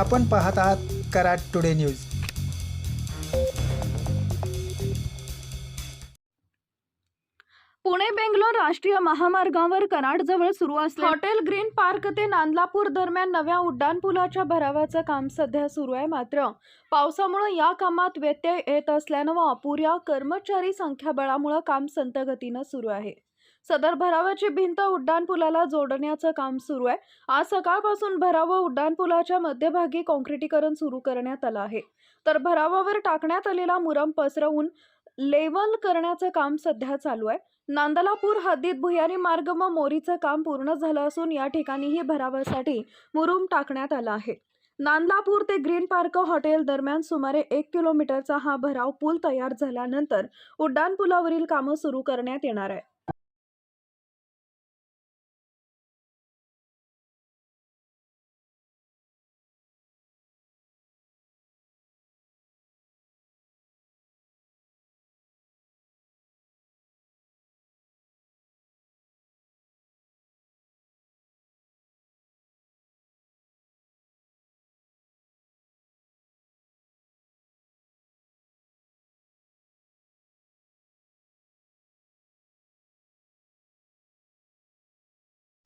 आपण पाहत आहात कराड टुडे न्यूज. पुणे बेंगलोर राष्ट्रीय महामार्गावर कराडजवळ सुरू असले हॉटेल ग्रीन पार्क ते नांदलापूर दरम्यान नव्या उड्डाणपुलाच्या भरावाचं काम सध्या सुरू आहे मात्र पावसामुळे या कामात व्यत्यय येत असल्यानं व अपुऱ्या कर्मचारी संख्याबळामुळे काम संत गतीनं सुरू आहे. सदर भरावाची भिंत उड्डाणपुलाला जोडण्याचं काम सुरू आहे. आज सकाळपासून भराव उड्डाणपुलाच्या मध्यभागी कॉन्क्रिटीकरण सुरू करण्यात आलं आहे. तर भरावावर टाकण्यात आलेला मुरम पसरवून लेवल करण्याचं काम सध्या चालू आहे. नांदलापूर हद्दीत भुयारी मार्ग व मोरीचं काम पूर्ण झालं असून या ठिकाणीही भरावासाठी मुरुम टाकण्यात आला आहे. नांदलापूर ते ग्रीन पार्क हॉटेल दरम्यान सुमारे एक किलोमीटरचा हा भराव पूल तयार झाल्यानंतर उड्डाणपुलावरील कामं सुरू करण्यात येणार आहे.